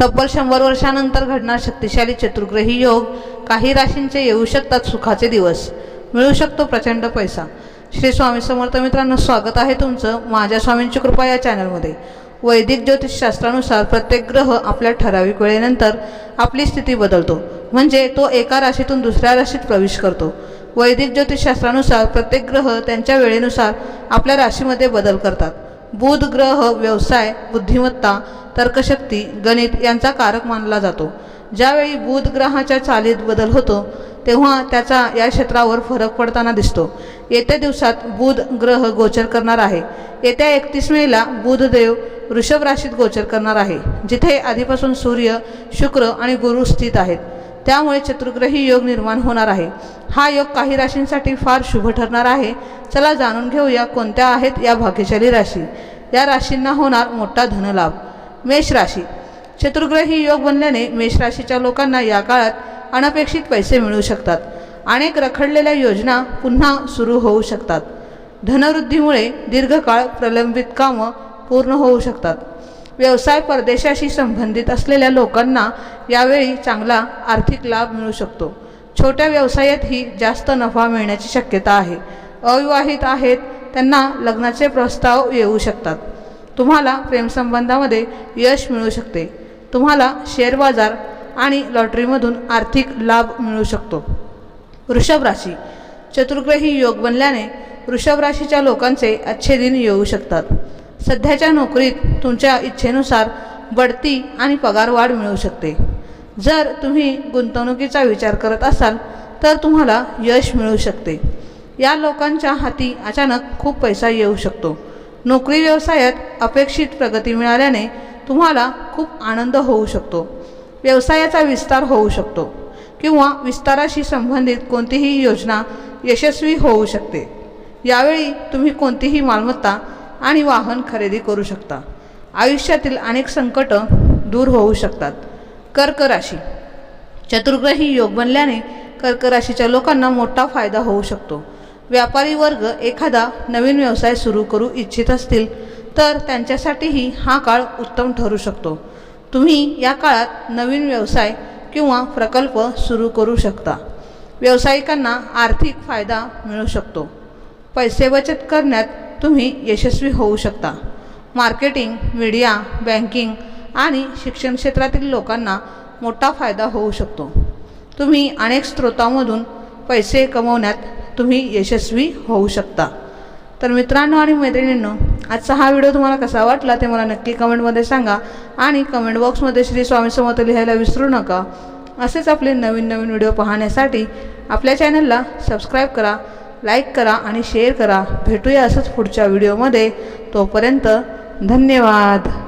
तब्बल शंभर वर्षानंतर घडणार शक्तिशाली चतुर्ग्रही योग काही राशींचे येऊ शकतात सुखाचे दिवस. मिळू शकतो प्रचंड पैसा. श्री स्वामी समर्थ मित्रांनो स्वागत आहे तुमचं माझ्या स्वामींची कृपा या चॅनलमध्ये. वैदिक ज्योतिषशास्त्रानुसार प्रत्येक ग्रह आपल्या ठराविक वेळेनंतर आपली स्थिती बदलतो. म्हणजे तो एका राशीतून दुसऱ्या राशीत प्रवेश करतो. वैदिक ज्योतिषशास्त्रानुसार प्रत्येक ग्रह त्यांच्या वेळेनुसार आपल्या राशीमध्ये बदल करतात. बुध ग्रह व्यवसाय बुद्धिमत्ता तर्कशक्ती गणित यांचा कारक मानला जातो. ज्यावेळी बुध ग्रहाच्या चालीत बदल होतो तेव्हा त्याचा या क्षेत्रावर फरक पडताना दिसतो. येत्या दिवसात बुध ग्रह गोचर करणार आहे. येत्या एकतीस मेला बुधदेव वृषभ राशीत गोचर करणार आहे जिथे आधीपासून सूर्य शुक्र आणि गुरु स्थित आहेत. त्यामुळे चतुर्ग्रही योग निर्माण होणार आहे. हा योग काही राशींसाठी फार शुभ ठरणार आहे. चला जाणून घेऊया कोणत्या आहेत या भाग्यशाली राशी. या राशींना होणार मोठा धनलाभ. मेष राशी. चतुर्ग्रही योग बनल्याने मेष राशीच्या लोकांना या काळात अनपेक्षित पैसे मिळू शकतात. अनेक रखडलेल्या योजना पुन्हा सुरू होऊ शकतात. धनवृद्धीमुळे दीर्घकाळ प्रलंबित कामं पूर्ण होऊ शकतात. व्यवसाय परदेशाशी संबंधित असलेल्या लोकांना यावेळी चांगला आर्थिक लाभ मिळू शकतो. छोट्या व्यवसायातही जास्त नफा मिळण्याची शक्यता आहे. अविवाहित आहेत त्यांना लग्नाचे प्रस्ताव येऊ शकतात. तुम्हाला प्रेमसंबंधामध्ये यश मिळू शकते. तुम्हाला शेअर बाजार आणि लॉटरीमधून आर्थिक लाभ मिळू शकतो. वृषभ राशी. चतुर्ग्रही योग बनल्याने वृषभ राशीच्या लोकांचे अच्छे दिन येऊ शकतात. सध्याच्या नोकरीत तुमच्या इच्छेनुसार बढती आणि पगारवाढ मिळू शकते. जर तुम्ही गुंतवणुकीचा विचार करत असाल तर तुम्हाला यश मिळू शकते. या लोकांच्या हाती अचानक खूप पैसा येऊ शकतो. नोकरी व्यवसायात अपेक्षित प्रगती मिळाल्याने तुम्हाला खूप आनंद होऊ शकतो. व्यवसायाचा विस्तार होऊ शकतो किंवा विस्ताराशी संबंधित कोणतीही योजना यशस्वी होऊ शकते. यावेळी तुम्ही कोणतीही मालमत्ता आणि वाहन खरेदी करू शकता. आयुष्यातील अनेक संकट दूर होऊ शकतात. कर्क राशी. चतुर्ग्रही योग बनल्याने कर्क राशीच्या लोकांना मोठा फायदा होऊ शकतो. व्यापारी वर्ग एखादा नवीन व्यवसाय सुरू करू इच्छित असतील तर त्यांच्यासाठीही हा काळ उत्तम ठरू शकतो. तुम्ही या काळात नवीन व्यवसाय किंवा प्रकल्प सुरू करू शकता. व्यावसायिकांना आर्थिक फायदा मिळू शकतो. पैसे बचत करण्यात तुम्ही यशस्वी होऊ शकता. मार्केटिंग मीडिया बँकिंग आणि शिक्षण क्षेत्रातील लोकांना मोठा फायदा होऊ शकतो. तुम्ही अनेक स्रोतांमधून पैसे कमवण्यात तुम्ही यशस्वी होऊ शकता. तर मित्रांनो आणि मैत्रिणींनो आजचा हा व्हिडिओ तुम्हाला कसा वाटला ते मला नक्की कमेंटमध्ये सांगा आणि कमेंट बॉक्समध्ये श्री स्वामी समर्थ लिहायला विसरू नका. असेच आपले नवीन नवीन व्हिडिओ पाहण्यासाठी आपल्या चॅनलला सबस्क्राईब करा लाईक करा आणि शेअर करा. भेटूया असंच पुढच्या व्हिडिओमध्ये. तोपर्यंत धन्यवाद.